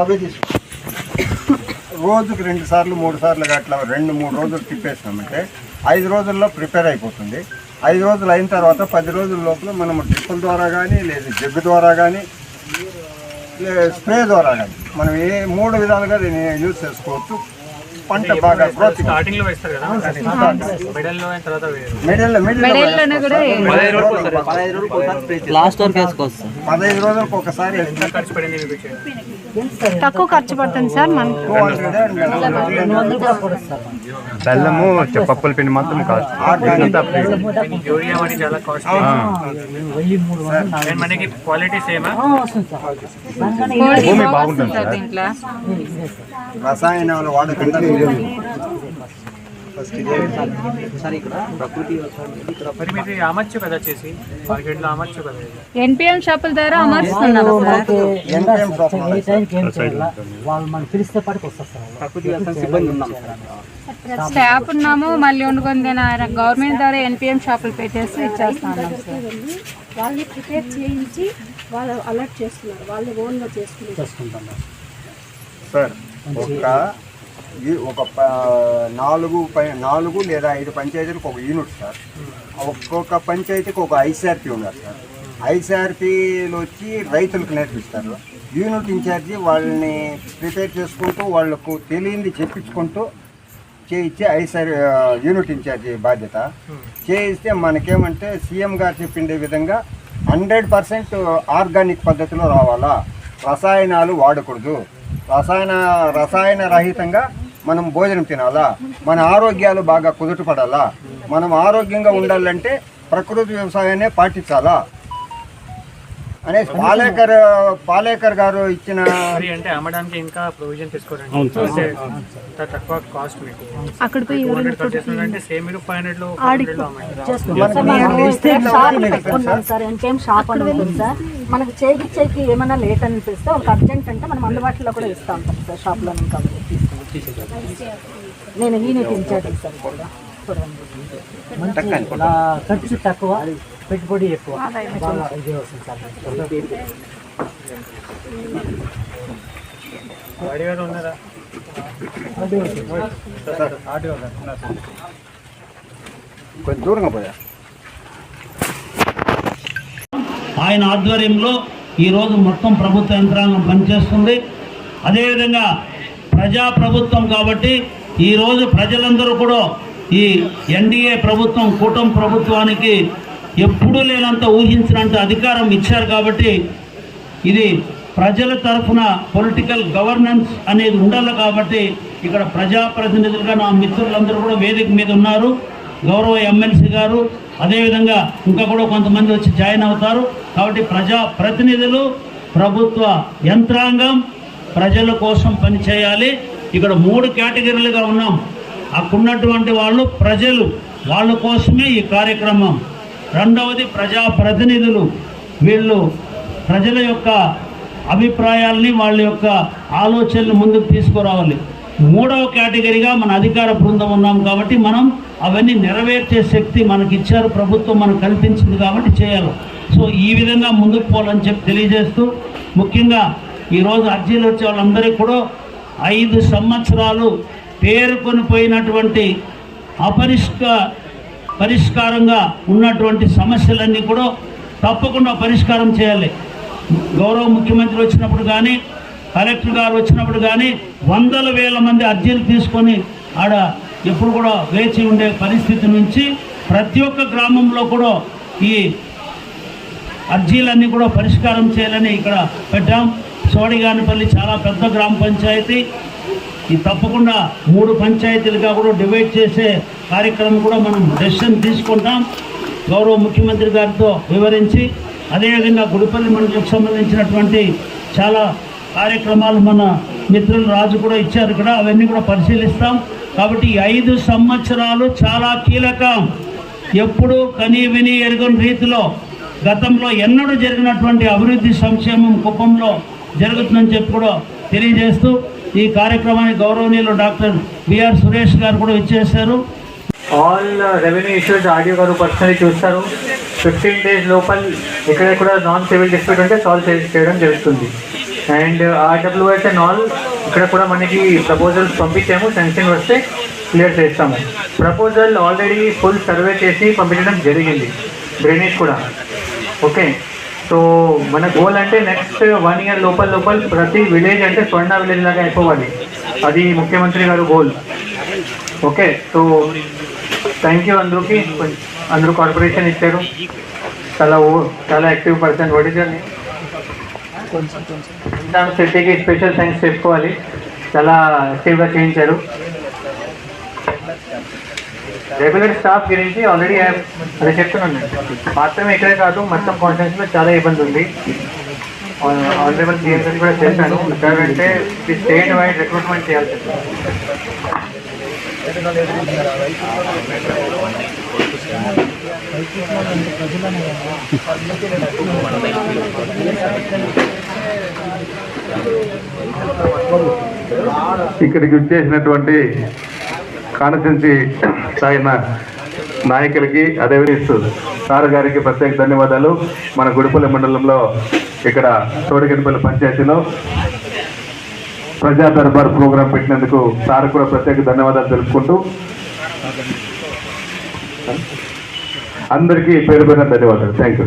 సభ తీసుకో. రోజుకి రెండు సార్లు మూడు సార్లు అట్లా రెండు మూడు రోజులు తిప్పేసినామంటే ఐదు రోజుల్లో ప్రిపేర్ అయిపోతుంది. ఐదు రోజులు అయిన తర్వాత పది రోజుల లోపల మనం డ్రిప్పుల ద్వారా కానీ లేదా జగ్గు ద్వారా కానీ స్ప్రే ద్వారా కానీ మనం ఏ మూడు విధాలుగా దీన్ని యూజ్ చేసుకోవచ్చు. పంట బాగా గ్రోత్ స్టార్టింగ్లో వేస్తారు కదా మిడిల్లో అయిన తర్వాత వేరు మిడిల్ మిడిల్ మెడల్లోనే కూడా లాస్ట్ వరకు వేసుకోవచ్చు సార్. పదహైదు రోజులకు ఒకసారి ఎంత ఖర్చు పడింది? తక్కువ ఖర్చు పడుతుంది సార్ మనకి బెల్లము పప్పుల పిండి మాత్రం కాస్ట్ యూరియా మరి చాలా కాస్ట్ అండ్ మనకి క్వాలిటీ సేమా భూమి బాగుంటుంది సార్ రసాయనాలు వాడకుండా ఎన్పిఎం షాపుల ద్వారా అమర్చుతున్నారు వాళ్ళు మనం పిలిస్తే పాటికి వస్తారు స్టాఫ్ ఉన్నాము మళ్ళీ వండుకొని గవర్నమెంట్ ద్వారా ఎన్పిఎం షాపులు పెట్టేసి ఇచ్చేస్తా వాళ్ళని ప్రిపేర్ చేయించి వాళ్ళు అలర్ట్ చేస్తున్నారు. వాళ్ళు ఓన్గా చేసుకున్నారు చేసుకుంటాం సార్ ఒక ఒక ప- నాలుగు పై- నాలుగు లేదా ఐదు పంచాయతీలకు ఒక యూనిట్ సార్. ఒక్కొక్క పంచాయతీకి ఒక ఐసీఆర్పీ ఉన్నారు సార్. ఐసీఆర్పీలు వచ్చి రైతులకు నేర్పిస్తారు. యూనిట్ ఇన్ఛార్జి వాళ్ళని ప్రిపేర్ చేసుకుంటూ వాళ్ళకు తెలియంది చెప్పించుకుంటూ చేయించి ఐసీఆర్ యూనిట్ ఇన్ఛార్జి బాధ్యత. చేయిస్తే మనకేమంటే సీఎం గారు చెప్పిండే విధంగా హండ్రెడ్ పర్సెంట్ ఆర్గానిక్ పద్ధతిలో రావాలా. రసాయనాలు వాడకూడదు. రసాయన రసాయన రహితంగా మనం భోజనం తినాలా? మన ఆరోగ్యాలు బాగా కుదుటపడాలా? మనం ఆరోగ్యంగా ఉండాలంటే ప్రకృతి వ్యవసాయాన్ని పాటించాలా? అనే పాలేకర్ పాలేకర్ గారు ఇచ్చిన అంటే అమ్మడానికి ఇంకా ప్రొవిజన్ తీసుకోరండి. అంటే ఇంత తక్కువ కాస్ట్ మీకు. అక్కడ పోయి టూ హండ్రెడ్తో చేస్తున్నారంటే సేమ్ మీరు ఫైవ్ హండ్రెడ్లో హండ్రెడ్లో అమ్మండి. షాప్ పెట్టుకున్నాం సార్ ఎన్కేం షాప్ అని ఉంటుంది సార్. మనకు చేయించేకి ఏమైనా లేట్ అనిపిస్తే వాళ్ళకి అర్జెంట్ అంటే మనం అందుబాటులో కూడా ఇస్తా సార్ షాప్లో కాబట్టి. నేను చూడండి ఇలా ఖర్చు తక్కువ పెట్టుబడి ఎక్కువ. బాగా ఇది వస్తుంది సార్. కొంచెం దూరంగా పోయా. ఆయన ఆధ్వర్యంలో ఈరోజు మొత్తం ప్రభుత్వ యంత్రాంగం పనిచేస్తుంది. అదేవిధంగా ప్రజా ప్రభుత్వం కాబట్టి ఈరోజు ప్రజలందరూ కూడా ఈ ఎన్డీఏ ప్రభుత్వం కూటమి ప్రభుత్వానికి ఎప్పుడూ లేనంత ఊహించినంత అధికారం ఇచ్చారు కాబట్టి ఇది ప్రజల తరఫున పొలిటికల్ గవర్నెన్స్ అనేది ఉండాలి కాబట్టి ఇక్కడ ప్రజాప్రతినిధులుగా నా మిత్రులందరూ కూడా వేదిక మీద ఉన్నారు. గౌరవ ఎమ్మెల్సీ గారు అదేవిధంగా ఇంకా కూడా కొంతమంది వచ్చి జాయిన్ అవుతారు. కాబట్టి ప్రజా ప్రతినిధులు ప్రభుత్వ యంత్రాంగం ప్రజల కోసం పనిచేయాలి. ఇక్కడ మూడు కేటగిరీలుగా ఉన్నాం. అక్కడున్నటువంటి వాళ్ళు ప్రజలు వాళ్ళ కోసమే ఈ కార్యక్రమం. రెండవది ప్రజా ప్రతినిధులు వీళ్ళు ప్రజల యొక్క అభిప్రాయాల్ని వాళ్ళ యొక్క ఆలోచనలు ముందుకు తీసుకురావాలి. మూడవ కేటగిరీగా మన అధికార బృందం ఉన్నాం కాబట్టి మనం అవన్నీ నెరవేర్చే శక్తి మనకి ఇచ్చారు ప్రభుత్వం మనకు కల్పించింది కాబట్టి చేయాలి. సో ఈ విధంగా ముందుకు పోవాలని చెప్పి తెలియజేస్తూ ముఖ్యంగా ఈరోజు అర్జీలు వచ్చే వాళ్ళందరికీ కూడా ఐదు సంవత్సరాలు పేరుకొని పోయినటువంటి అపరిష్క పరిష్కారంగా ఉన్నటువంటి సమస్యలన్నీ కూడా తప్పకుండా పరిష్కారం చేయాలి. గౌరవ ముఖ్యమంత్రి వచ్చినప్పుడు కానీ కలెక్టర్ గారు వచ్చినప్పుడు కానీ వందల వేల మంది అర్జీలు తీసుకొని ఆడ ఎప్పుడు కూడా వేచి ఉండే పరిస్థితి నుంచి ప్రతి ఒక్క గ్రామంలో కూడా ఈ అర్జీలన్నీ కూడా పరిష్కారం చేయాలని ఇక్కడ పెట్టాం. సోడిగానిపల్లి చాలా పెద్ద గ్రామ పంచాయతీ. ఈ తప్పకుండా మూడు పంచాయతీలుగా కూడా డివైడ్ చేసే కార్యక్రమం కూడా మనం డెసిషన్ తీసుకుంటాం. గౌరవ ముఖ్యమంత్రి గారితో వివరించి అదేవిధంగా గుడిపల్లి మండలికి సంబంధించినటువంటి చాలా కార్యక్రమాలు మన మిత్రులు రాజు కూడా ఇచ్చారు ఇక్కడ అవన్నీ కూడా పరిశీలిస్తాం. కాబట్టి ఐదు సంవత్సరాలు చాలా కీలకం. ఎప్పుడు కనీ విని ఎరుగని రీతిలో గతంలో ఎన్నడూ జరిగినటువంటి అభివృద్ధి సంక్షేమం కుప్పంలో జరుగుతుందని చెప్పి కూడా తెలియజేస్తూ ఈ కార్యక్రమానికి గౌరవనీయులు డాక్టర్ బిఆర్ సురేష్ గారు కూడా ఇచ్చేశారు all revenue issues RDO garu personally చూస్తారు. ఫిఫ్టీన్ డేస్ లోపల ఎక్కడెక్కడ నాన్ సివిల్ డిస్ప్యూట్ ఉంటే సాల్వ్ చేయడం జరుగుతుంది. అండ్ ఆర్డబ్ల్యూఎస్ అండ్ ఆల్ ఇక్కడ కూడా మనకి ప్రపోజల్స్ పంపించాము. శాంక్షన్ వస్తే క్లియర్ చేస్తాము. ప్రపోజల్ ఆల్రెడీ ఫుల్ సర్వే చేసి పంపించడం జరిగింది. డ్రైనేజ్ కూడా. ఓకే సో మన గోల్ అంటే నెక్స్ట్ వన్ ఇయర్ లోపల లోపల ప్రతి విలేజ్ అంటే స్వర్ణ విలేజ్ లాగా అయిపోవాలి. అది ముఖ్యమంత్రి గారు goal okay so thank you అందరికి. అందరూ కార్పొరేషన్ ఇచ్చారు. చాలా ఓ చాలా యాక్టివ్ పర్సన్ ఒడిజన్ దాని సిటీకి స్పెషల్ థ్యాంక్స్ చెప్పుకోవాలి. చాలా యాక్టివ్గా చేయించారు. రెగ్యులర్ స్టాఫ్ గురించి ఆల్రెడీ అది చెప్తున్నాను నేను. మాత్రమే ఇక్కడే కాదు మొత్తం కాన్ఫరెన్స్లో చాలా ఇబ్బంది ఉంది. ఆనరబుల్ సీఎం గారికి కూడా చేశాను సార్ అంటే స్టేట్ వైడ్ రిక్రూట్మెంట్ చేయాల్సి ఇక్కడికి వచ్చేసినటువంటి కానసించి స్థాయి నాయకులకి అదేవిధంగా సార్ గారికి ప్రత్యేక ధన్యవాదాలు. మన గుడిపల్లి మండలంలో ఇక్కడ తోడిగడిపల్లి పంచాయతీలో ప్రజా దర్బార్ ప్రోగ్రాం పెట్టినందుకు సార్ కూడా ప్రత్యేక ధన్యవాదాలు తెలుపుకుంటూ అందరికీ పేరు పేరు ధన్యవాదాలు. Thank you